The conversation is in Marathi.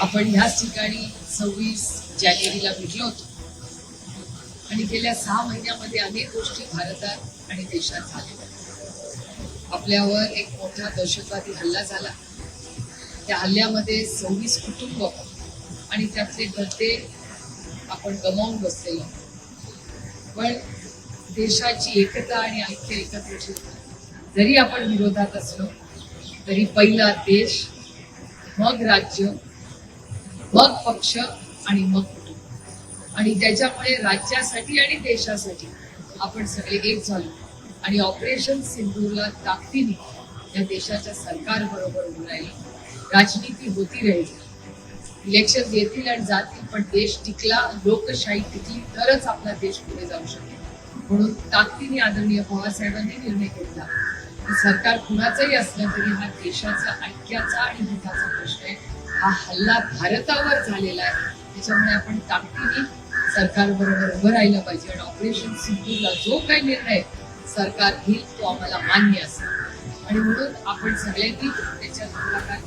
आपण ह्याच ठिकाणी सव्वीस जानेवारीला भेटलो होतो. आणि गेल्या सहा महिन्यामध्ये अनेक गोष्टी भारतात आणि देशात झाल्या. आपल्यावर एक मोठा दहशतवादी हल्ला झाला. त्या हल्ल्यामध्ये सव्वीस कुटुंब आणि त्यातले घरते आपण गमावून बसलेलो पण देशाची एकता आणि ऐक्य एकत्र ठेवून जरी आपण विरोधात असलो तरी पहिला देश मग राज्य मग पक्ष आणि मग कुटुंब. आणि त्याच्यामुळे राज्यासाठी आणि देशासाठी आपण सगळे एक झालो. आणि ऑपरेशन सिंधूरला ताकदीने या देशाच्या सरकार बरोबर उभं राहिलं राजनीती होती राहील. इलेक्शन येतील आणि जातील पण देश टिकला लोकशाही टिकली तरच आपला देश पुढे जाऊ शकेल. म्हणून ताकदीने आदरणीय पवारसाहेबांनी निर्णय घेतला. सरकार कुणाचंही असलं तरी हा देशाचा ऐक्याचा आणि हिताचा प्रश्न आहे. हा हल्ला भारतावर झालेला आहे. त्याच्यामुळे आपण ताकदीने सरकार बरोबर उभं राहिलं पाहिजे आणि ऑपरेशन सिंधूला जो काही निर्णय सरकार घेईल तो आम्हाला मान्य असेल. आणि म्हणून आपण सगळ्यांनी त्याच्यात पुढाकार